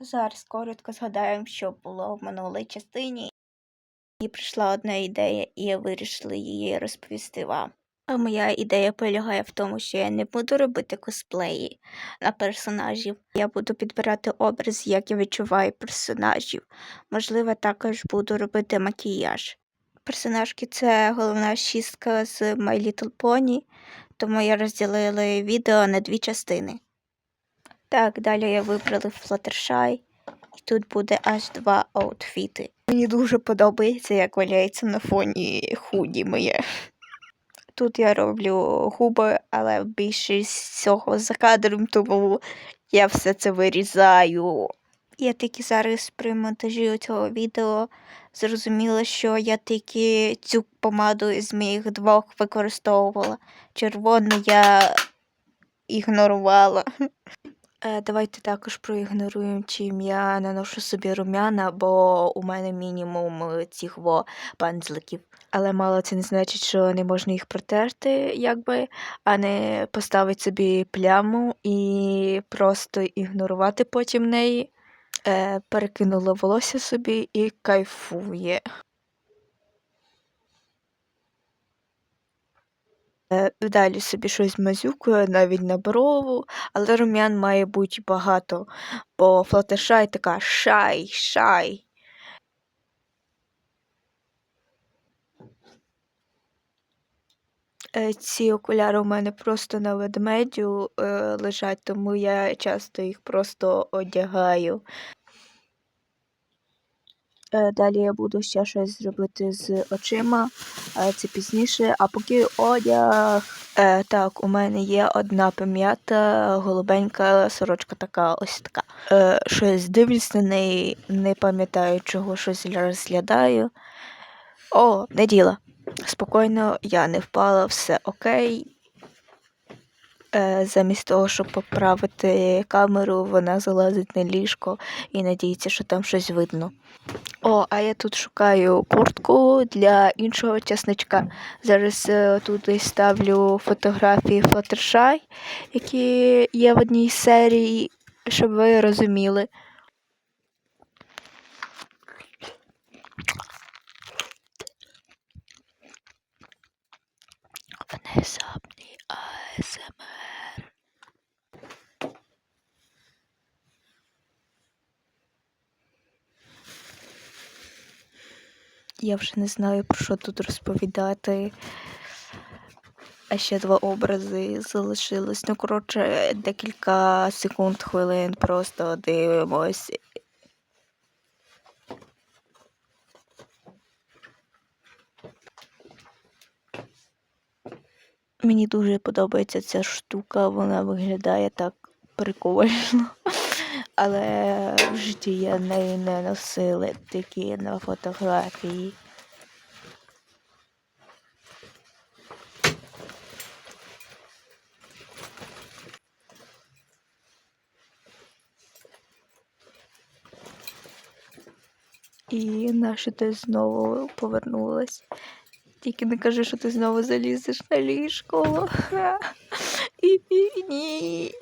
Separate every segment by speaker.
Speaker 1: Зараз коротко згадаємо, що було в минулій частині. Мені прийшла одна ідея, і я вирішила її розповісти вам. А моя ідея полягає в тому, що я не буду робити косплеї на персонажів. Я буду підбирати образ, як я відчуваю персонажів. Можливо, також буду робити макіяж. Персонажки це головна шістка з My Little Pony, тому я розділила відео на дві частини. Так, далі я вибрала Fluttershy, і тут буде аж два аутфіти. Мені дуже подобається, як валяється на фоні худі моє. Тут я роблю губи, але більшість цього за кадром, тому я все це вирізаю. Я тільки зараз при монтажі цього відео зрозуміла, що я тільки цю помаду з моїх двох використовувала. Червону я ігнорувала. Е, Давайте також проігноруємо, чим я наношу собі рум'яна, бо у мене мінімум е, цих во пензликів. Але мало це не значить, що не можна їх протерти, якби, а не поставити собі пляму і просто ігнорувати потім неї. Е, перекинула волосся собі і кайфує. Далі собі щось мазюкаю, навіть на брову, але рум'ян має бути багато, бо Флаттершай така шай, шай. Е, Ці окуляри у мене просто на ведмедю е, лежать, тому я часто їх просто одягаю. Е, Далі я буду ще щось зробити з очима, але це пізніше. А поки одяг. Е, так, у мене є одна пам'ята, голубенька сорочка така, ось така. Е, щось дивлюсь на неї, не пам'ятаю, чого щось розглядаю. О, не діла. Спокійно, я не впала, все окей. Е, замість того, щоб поправити камеру, вона залазить на ліжко і надіється, що там щось видно. О, а я тут шукаю куртку для іншого часничка. Зараз е, туди ставлю фотографії Fluttershy, які є в одній серії, щоб ви розуміли. Внезапний Я вже не знаю, про що тут розповідати. А ще два образи залишилось. Ну, коротше, декілька секунд, хвилин просто дивимось. Мені дуже подобається ця штука, вона виглядає так прикольно. Але в житті я неї не носила, тільки на фотографії. І наша ти знову повернулась. Тільки не кажи, що ти знову залізеш на ліжко. І, і, ні.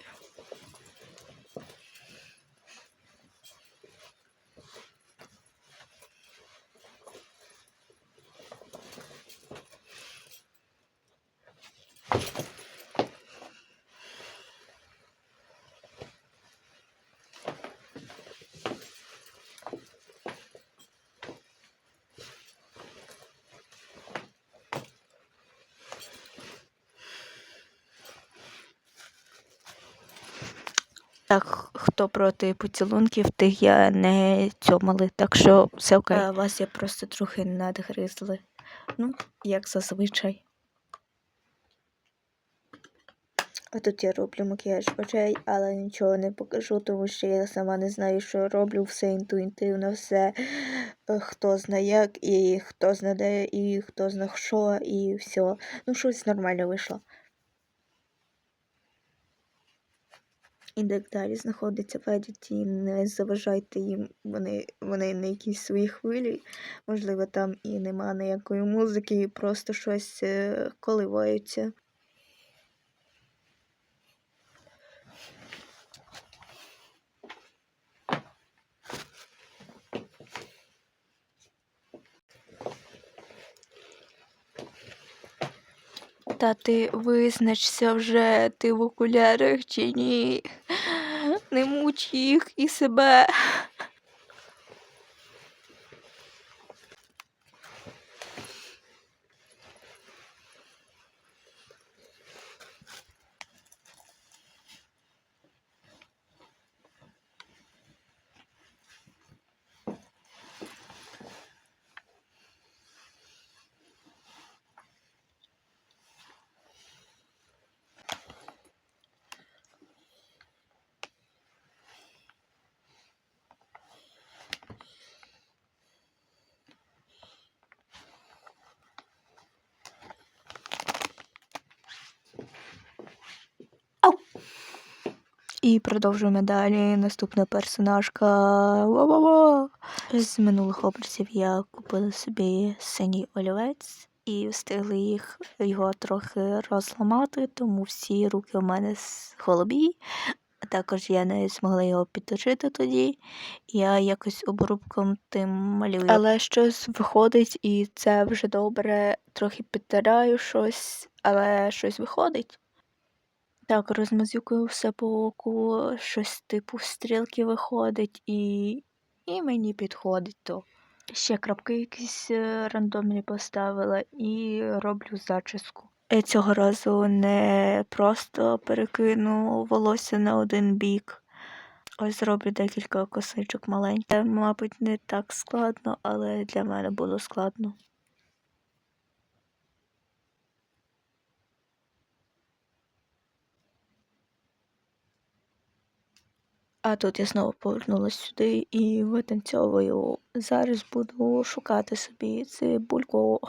Speaker 1: Так, хто проти поцілунків, тих я не цьомали, так що все окей. А, вас я просто трохи надгризли. Ну, як зазвичай. А тут я роблю макіяж очей, але нічого не покажу, тому що я сама не знаю, що роблю, все інтуїтивно, все е, хто знає як, і хто знає де, і хто знає що, і все. Ну, щось нормально вийшло. І так далі знаходиться в едіті, не заважайте їм, вони, вони на якійсь своїй хвилі. Можливо, там і нема ніякої музики, і просто щось е, коливаються. Та ти визначся вже, ти в окулярах чи ні. Не муч їх і себе. І продовжуємо далі. Наступна персонажка. Ва-ва-ва. З минулих образів я купила собі синій олівець і встигли їх його трохи розламати, тому всі руки у мене з- голубі. Також я не змогла його підточити тоді. Я якось обрубком тим малюю. Але щось виходить, і це вже добре. Трохи підтираю щось, але щось виходить. Так, розмазюкаю все по оку, щось типу стрілки виходить, і, і мені підходить то. Ще крапки якісь е, рандомні поставила і роблю зачіску. Я цього разу не просто перекину волосся на один бік. Ось зроблю декілька косичок маленьких. Мабуть, не так складно, але для мене було складно. А тут я знову повернулася сюди і витанцьовую. Зараз буду шукати собі цибульку.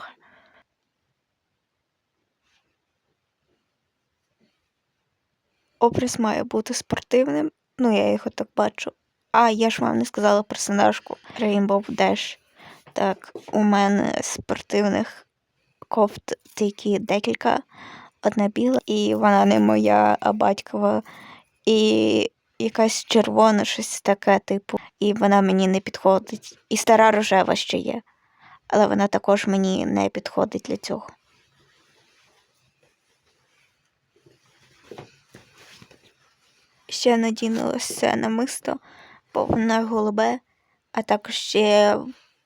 Speaker 1: Образ має бути спортивним. Ну, я його так бачу. А, я ж вам не сказала персонажку Rainbow Dash. Так, у мене спортивних кофт тільки декілька. Одна біла, і вона не моя, а батькова. І якась червона, щось таке, типу, і вона мені не підходить. І стара рожева ще є. Але вона також мені не підходить для цього. Ще надіну ось намисто, бо воно голубе, а також ще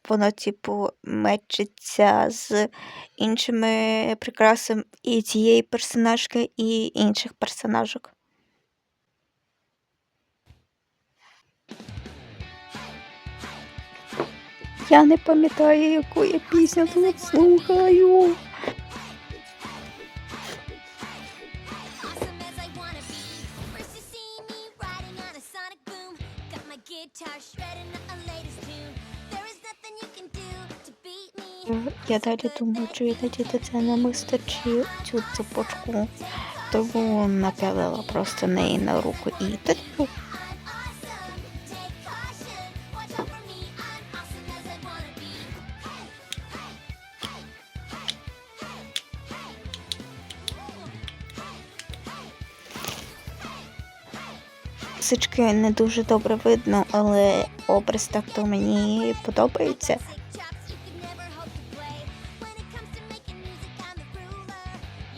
Speaker 1: воно, типу, мечиться з іншими прикрасами і цієї персонажки, і інших персонажок. Я не пам'ятаю, яку я пісню тут слухаю. Я далі думаю, чи надіти це намисто чи цю цепочку. Тому напялила просто неї на руку і типу. Сички не дуже добре видно, але образ так то мені подобається.
Speaker 2: Basic chops you could never hope to play. When it comes to making music, I'm the ruler.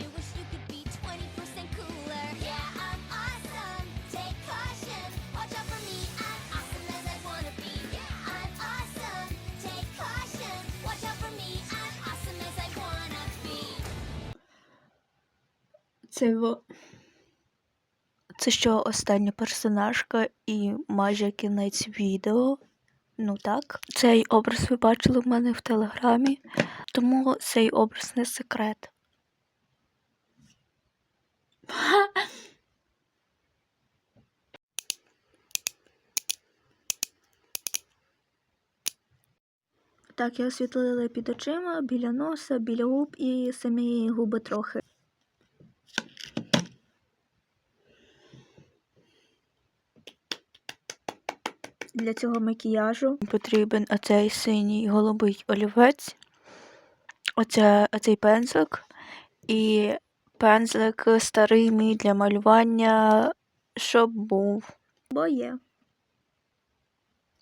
Speaker 2: You wish you could be 20% cooler. Yeah, I'm awesome. Take caution. Watch out for me. I'm awesome as I wanna be. Yeah, I'm awesome. Take caution. Watch out for me. I'm awesome as I wanna be.
Speaker 1: Це. Це що остання персонажка і майже кінець відео. Ну так. Цей образ ви бачили в мене в телеграмі, тому цей образ не секрет. Так, я освітлила під очима, біля носа, біля губ і самі губи трохи. Для цього макіяжу потрібен оцей синій голубий олівець, оця, оцей пензлик і пензлик старий мій для малювання, щоб був. Бо є.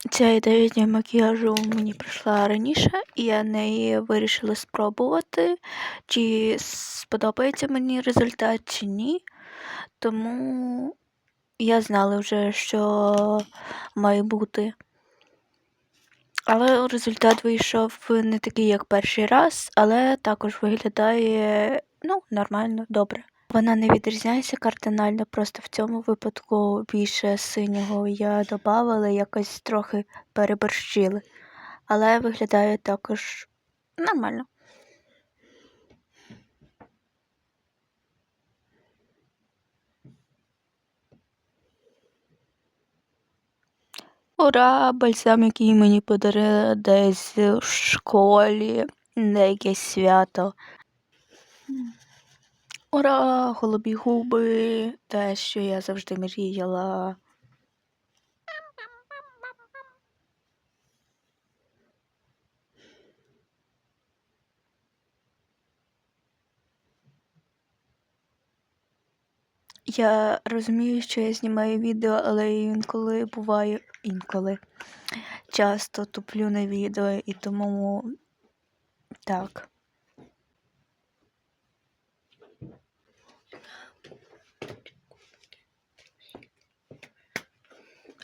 Speaker 1: Ця ідея для макіяжу мені прийшла раніше, і я неї вирішила спробувати, чи сподобається мені результат, чи ні. Тому я знала вже, що має бути. Але результат вийшов не такий, як перший раз, але також виглядає ну, нормально, добре. Вона не відрізняється кардинально, просто в цьому випадку більше синього я додавала, якось трохи переборщили. Але виглядає також нормально. Ура! Бальзам, який мені подарили десь в школі на якесь свято. Ура! Голубі губи, те, що я завжди мріяла. Я розумію, що я знімаю відео, але інколи буває інколи. Часто туплю на відео і тому так.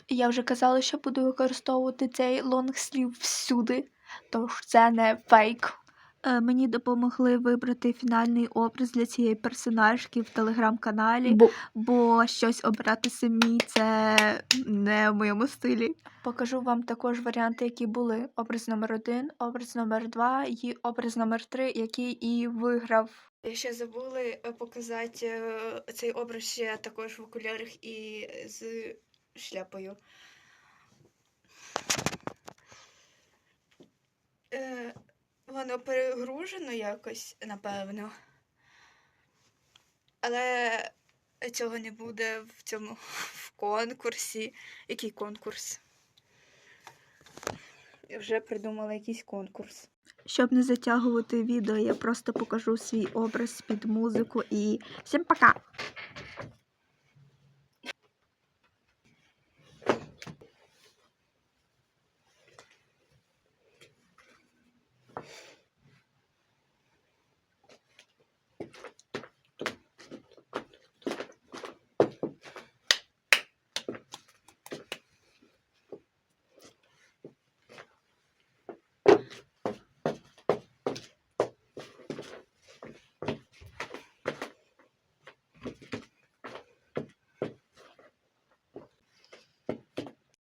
Speaker 1: Я вже казала, що буду використовувати цей лонгслів всюди, тож це не фейк. Е, Мені допомогли вибрати фінальний образ для цієї персонажки в телеграм-каналі,
Speaker 3: Бо
Speaker 1: бо щось обрати самі це не в моєму стилі. Покажу вам також варіанти, які були: образ номер один, образ номер два і образ номер три, який і виграв. Ще забули е, показати е, цей образ ще також в окулярах і з шляпою. Воно перегружено якось, напевно. Але цього не буде в цьому в конкурсі. Який конкурс? Я вже придумала якийсь конкурс. Щоб не затягувати відео, я просто покажу свій образ під музику і всім пока!